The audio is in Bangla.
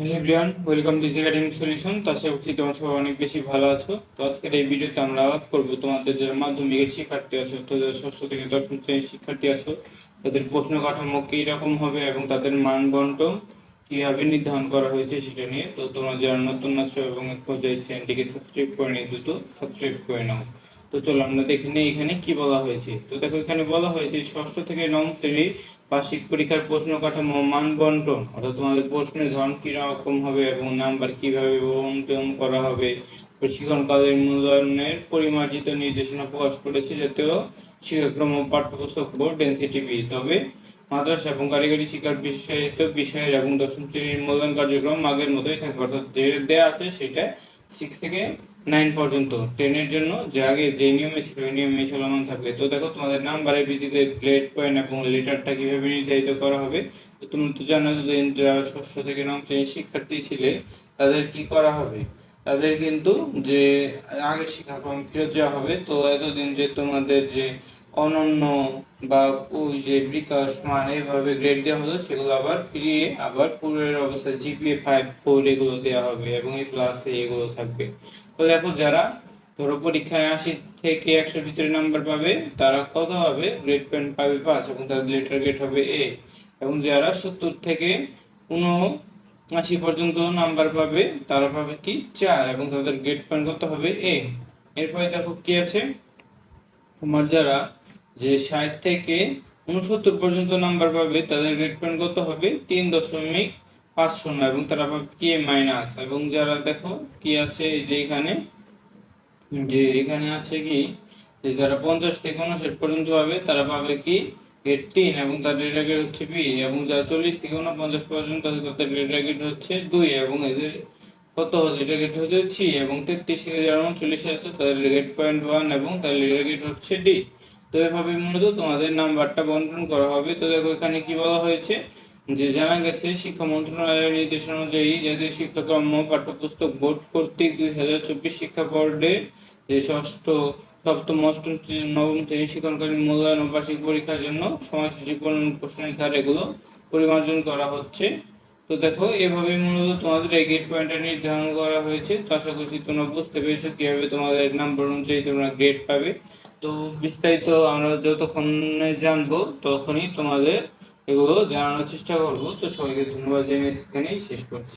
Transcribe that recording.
Hello everyone, welcome to academic solution. তো আশা করছি তোমরা সবাই অনেক বেশি ভালো আছো। তো আজকের এই ভিডিওতে আমরা আলাপ করব তোমাদের যারা মাধ্যমিকের শিক্ষার্থী আছো, তো যারা ষষ্ঠ থেকে দশম শ্রেণির শিক্ষার্থী আছো, তাদের প্রশ্ন কাঠামো রকম হবে এবং তাদের মান কীভাবে নির্ধারণ করা হয়েছে সেটা নিয়ে। তো তোমরা যারা নতুন আছো এবং এক পর্যায়ে চ্যানেলটিকে সাবস্ক্রাইব করে নিয়ে দ্রুত সাবস্ক্রাইব করে নাও। তো চলো আমরা দেখে নিই এখানে কি বলা হয়েছে। তো দেখো এখানে বলা হয়েছে, ষষ্ঠ থেকে নবম শ্রেণির বার্ষিক পরীক্ষার প্রশ্ন কাঠামো মান বন্টন অর্থাৎ তোমাদের প্রশ্নের ধরন কীরকম হবে এবং নাম্বার কীভাবে বন্টন করা হবে। প্রশিক্ষণকালের মূল্যায়নের পরিমার্জিত নির্দেশনা প্রকাশ করেছে জাতীয় শিক্ষাক্রম পাঠ্যপুস্তক বোর্ড এনসিটিভি তবে মাদ্রাসা এবং কারিগরি শিক্ষার বিশেষায়িত বিষয়ের এবং দশম শ্রেণির মূল্যায়ন কার্যক্রম আগের মতোই থাকবে, অর্থাৎ যে দেয়া আছে সেটা সিক্স থেকে নাইন পর্যন্ত। টেনের জন্য যে আগে যে নিয়মে ছিল, ওই নিয়মে চলমান থাকবে তো দেখো, তোমাদের নাম্বারের ভিত্তিতে গ্রেড পয়েন্ট এবং লেটারটা কীভাবে নির্ধারিত করা হবে? তো তুমি তো জানো, যতদিন যারা ষষ্ঠ থেকে নাম শ্রেণির শিক্ষার্থী ছিলে, তাদের কি করা হবে? তাদের কিন্তু যে আগের শিক্ষাক্রম ফেরত যাওয়া হবে। তো এতদিন যে তোমাদের যে অনন্য বা ওই যে বিকাশ মান এইভাবে গ্রেড দেওয়া হতো, সেগুলো আবার ফিরিয়ে আবার পূর্বের অবস্থায় জিপিএ ফাইভ ফোর এগুলো দেওয়া হবে এবং এই প্লাসে এগুলো থাকবে। তো দেখো যারা ধরো পরীক্ষায় আশি থেকে একশোর ভিতরে নাম্বার পাবে, তারা কত হবে? গ্রেড পয়েন্ট পাবে পাঁচ এবং তাদের লেটার গ্রেড হবে এ এবং যারা সত্তর থেকে উনআশি পর্যন্ত নাম্বার পাবে, তারা পাবে কি? চার এবং তাদের গ্রেড পয়েন্ট কত হবে? এ এরপরে দেখো কি আছে? তোমার যারা যে ষাট থেকে উনসত্তর পর্যন্ত নাম্বার পাবে, তাদের গ্রেড পয়েন্ট কত হবে? তিন দশমিক পাঁচ শূন্য এবং তারা পাবে কে মাইনাস এবং যারা দেখো কি আছে যে এখানে যে এখানে আছে কি, যে যারা পঞ্চাশ থেকে উনষাট পর্যন্ত পাবে, তারা পাবে কি গ্রেড তিন এবং তাদের গ্রেড হচ্ছে বি এবং যারা চল্লিশ থেকে উনপঞ্চাশ পর্যন্ত তাদের গ্রেড হচ্ছে দুই এবং এদের কত রেটা গ্রেড হচ্ছে সি এবং তেত্রিশ থেকে যারা উনচল্লিশ আছে, তাদের গ্রেড পয়েন্ট ওয়ান এবং তাদের গ্রেড হচ্ছে ডি তো এভাবে মূলত তোমাদের নাম্বারটা বন্টন করা হবে। তো দেখো এখানে কি বলা হয়েছে? যে জানা গেছে, শিক্ষা মন্ত্রণালয়ের নির্দেশ অনুযায়ী জাতীয় শিক্ষাক্রম, পাঠ্যপুস্তক বোর্ড কর্তৃক দুই হাজার চব্বিশ শিক্ষা বোর্ডে যে ষষ্ঠ, সপ্তম, অষ্টম নবম শ্রেণি শিক্ষণকালীন মূল্যায়ন বার্ষিক পরীক্ষার জন্য সময়সূচি প্রশ্ন নির্ধার এগুলো পরিমার্জন করা হচ্ছে। তো দেখো এভাবে মূলত তোমাদের এই গ্রেড পয়েন্টটা নির্ধারণ করা হয়েছে। তো আশা করছি তোমরা বুঝতে পেরেছ কীভাবে তোমাদের নাম্বার অনুযায়ী তোমরা গ্রেড পাবে। তো বিস্তারিত আমরা যতক্ষণ জানব তখনই তোমাদের এগুলো জানানোর চেষ্টা করব। তো সবাইকে ধন্যবাদ জানিয়ে এখানেই শেষ করছি।